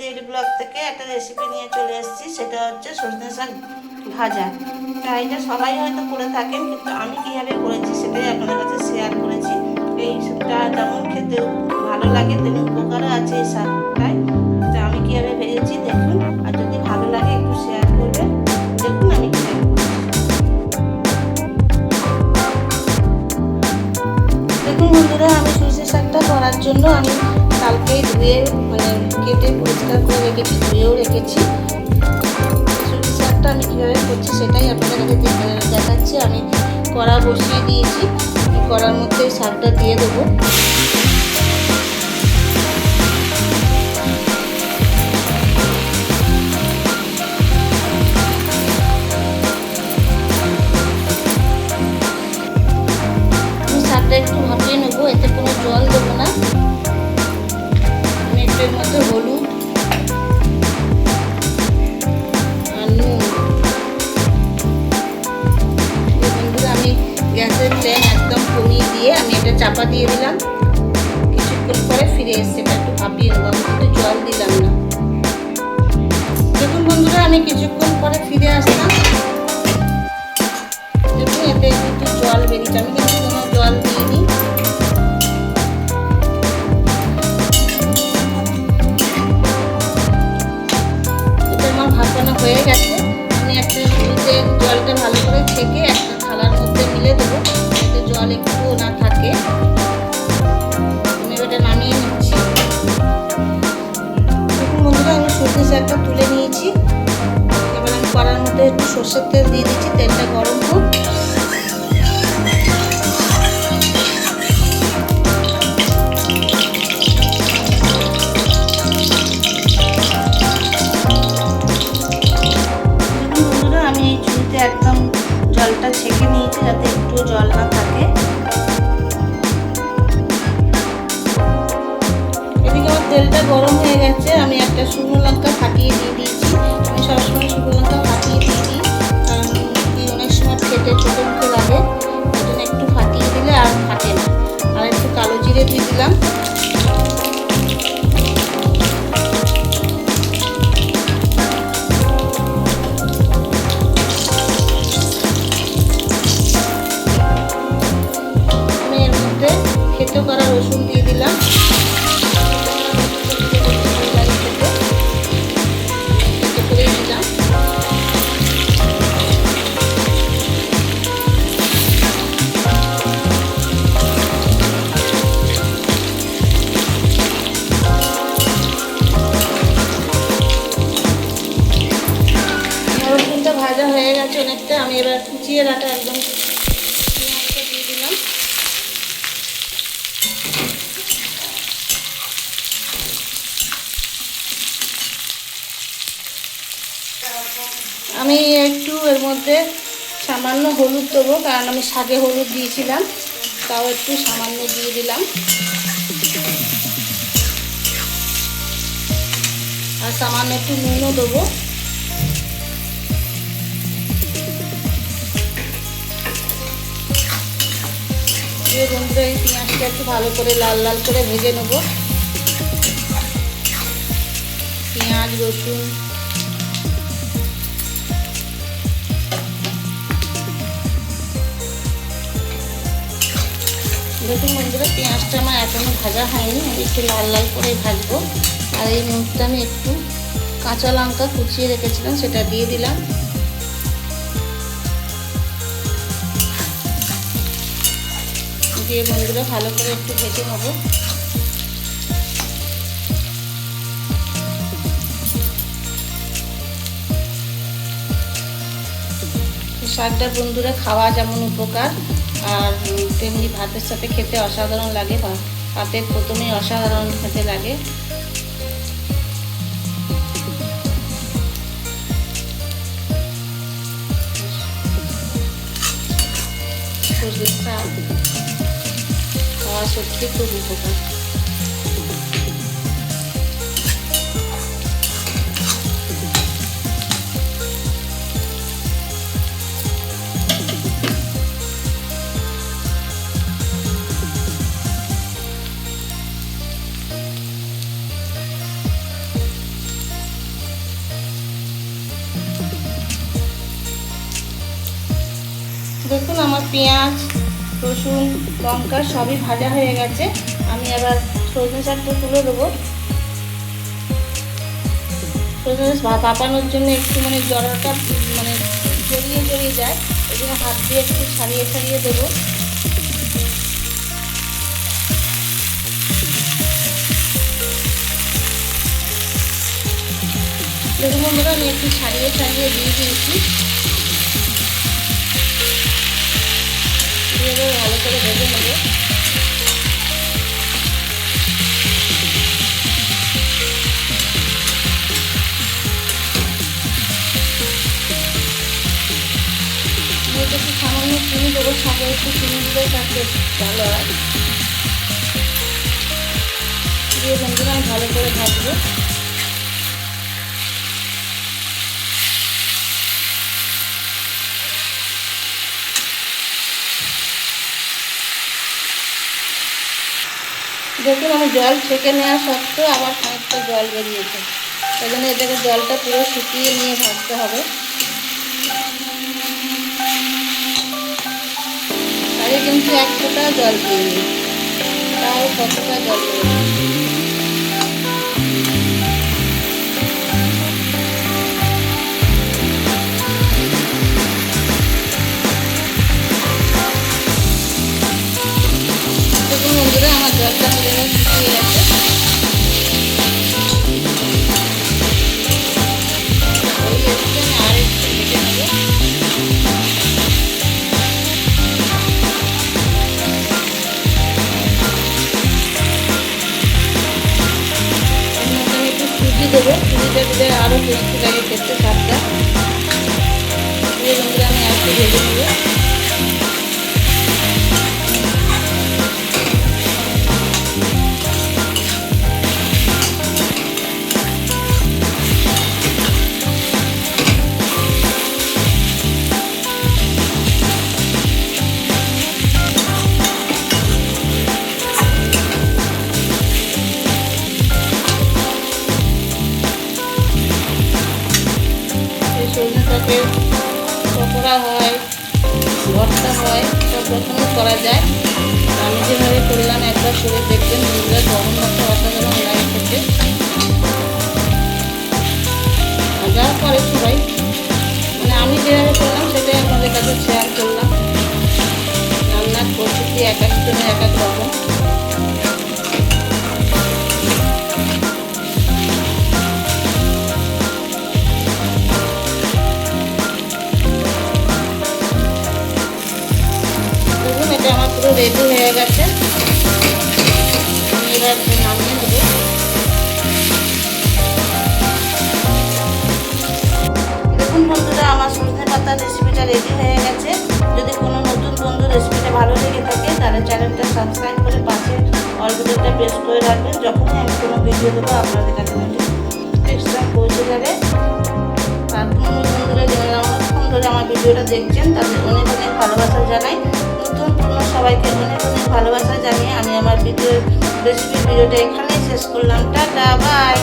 Daily blog থেকে একটা recipe নিয়ে চলে এসেছি, সেটা হচ্ছে সজনে শাক ভাজা। তা এটা সবাই হয়তো করে থাকেন, কিন্তু আমি কীভাবে করেছি সেটাই আপনাদের কাছে শেয়ার করেছি। এই শাকটা যেমন খেতে ভালো লাগে, তেমনি উপকারও আছে এই শাকটায়। তো আমি কীভাবে ভেজেছি দেখুন, আর যদি ভালো লাগে একটু শেয়ার করবেন, দেখুন আমি দেখুন বন্ধুরা, আমি সরষে শাকটা করার জন্য আমি কালকেই ধুয়ে মানে কেটে পরিষ্কার করে রেখেছি, ধুয়েও রেখেছি। সরষে শাকটা আমি কীভাবে করছি সেটাই আপনাদের কাছে দেখাচ্ছি। আমি কড়া বসিয়ে দিয়েছি। কড়ার মধ্যে শাকটা দিয়ে দেবো। এর মধ্যে হলুদ বন্ধুরা, আমি গ্যাসের ফ্লেম একদম কমিয়ে দিয়ে আমি এটা চাপা দিয়ে দিলাম। কিছুক্ষণ পরে ফিরে এসছে এটা একটু ভাপিয়ে নেব। কিন্তু জল দিলাম না। দেখুন বন্ধুরা, আমি কিছুক্ষণ পরে ফিরে আসলাম। দেখুন, এতে একটু জল বেরিয়েছে। আমি কিন্তু আমার হয়ে গেছে। আমি একটা ঝুড়িতে জলটা ভালো করে ছেঁকে একটা থালার মধ্যে মিলে দেবো। যাতে জল একটু না থাকে। আমি এটা নামিয়ে নিচ্ছি। দেখুন বন্ধুরা, আমি সর্ষে শাকটা তুলে নিয়েছি। এবার আমি কড়ার মধ্যে একটু সর্ষের তেল দিয়ে দিচ্ছি। তেলটা গরম হোক। ছেঁকে নিয়েছি যাতে একটু জল না থাকে। এদিকে আমার তেলটা গরম হয়ে গেছে, আমি একটা শুকনো লঙ্কা ফাটিয়ে দিয়ে দিয়েছি। আমি সবসময় শুকনো লঙ্কা ফাটিয়ে দিয়ে দিই, কারণ অনেক সময় খেতে ছোটো মুখে লাগে। আমি এবার একদম দিয়ে দিলাম আমি একটু এর মধ্যে সামান্য হলুদ দেবো, কারণ আমি শাকে হলুদ দিয়েছিলাম, তাও একটু সামান্য দিয়ে দিলাম। আর সামান্য একটু নুনও দেবো। দিয়ে বন্ধুরা এই পেঁয়াজটা একটু ভালো করে লাল লাল করে ভেজে নেব। পেঁয়াজ, রসুন। দেখুন বন্ধুরা, পেঁয়াজটা আমার এখনও ভাজা হয়নি, আমি একটু লাল লাল করে ভাজবো। আর এই মুহূর্তে আমি একটু কাঁচা লঙ্কা কুচিয়ে রেখেছিলাম, সেটা দিয়ে দিলাম। দিয়ে বন্ধুরা ভালো করে একটু ভেজে নেব। শাকটা বন্ধুরা খাওয়া যেমন উপকার, আর তেমনি ভাতের সাথে খেতে অসাধারণ লাগে। ভাতের প্রথমেই অসাধারণ খেতে লাগে। শাক সত্যি খুব উপকার। দেখুন আমার পেঁয়াজ। রসুন, লঙ্কা সবই ভাজা হয়ে গেছে। আমি আবার সজনে শাকটা তুলে দেবো। সজনে পাপানোর জন্য একটু মানে জড়াটা মানে জড়িয়ে জড়িয়ে যায়। ওই হাত দিয়ে একটু ছাড়িয়ে ছাড়িয়ে দেবো। দেখুন বন্ধুরা, আমি একটু ছাড়িয়ে ছাড়িয়ে দিয়ে দিয়েছি। এবার ভালো করে ভেজে নেব একটু সামান্য চিনি দেবো শাকে একটু চিনি দিলে তাতে ভালো হয় দিয়ে বন্ধুরা ভালো করে ভাজবো। দেখুন, আমি জল ছেঁকে নেওয়া সত্ত্বেও আবার খানিকটা জল বেরিয়েছে। সেই জন্য এটাকে জলটা পুরো শুকিয়ে নিয়ে ভাজতে হবে। তাহলে কিন্তু এক ফোঁটা জল দিয়ে তাও কতটা জল বেরিয়েছে লাগে খেতে স্বাদটা। দিয়ে বন্ধুরা আমি একটু ভেজে নেব। ভর্তা হয় সব প্রথমে করা যায়। আমি যেভাবে করলাম, একবার করে দেখবেন, বন্ধুরা গরম মশলা অসাধারণ লাগে খেতে যার পরে সবাই মানে আমি যেভাবে করলাম, সেটাই আপনাদের কাছে শেয়ার করলাম। রান্নার প্রস্তুতি এক থেকে এক এক রকম। রেডি হয়ে গেছে। এবার নামিয়ে নেব দেখুন বন্ধুরা, আমার সজনে পাতার রেসিপিটা রেডি হয়ে গেছে। যদি কোনো নতুন বন্ধু রেসিপিটা ভালো লেগে থাকে, তাহলে চ্যানেলটা সাবস্ক্রাইব করে পাশে অল ভিডিওটা প্রেস করে রাখবেন। যখনই আমি কোনো ভিডিও দেবো, আপনাদের কাছে নোটিফিকেশন পৌঁছে যাবে। আর বন্ধুরা, যারা অনেকক্ষণ ধরে আমার ভিডিওটা দেখছেন, তাদের অনেক অনেক ভালোবাসা জানাই। পুরনো সবাইকে অনেক অনেক ভালোবাসা জানিয়ে আমি আমার ভিডিও রেসিপি ভিডিওটা এখানেই শেষ করলাম। Tata, bye!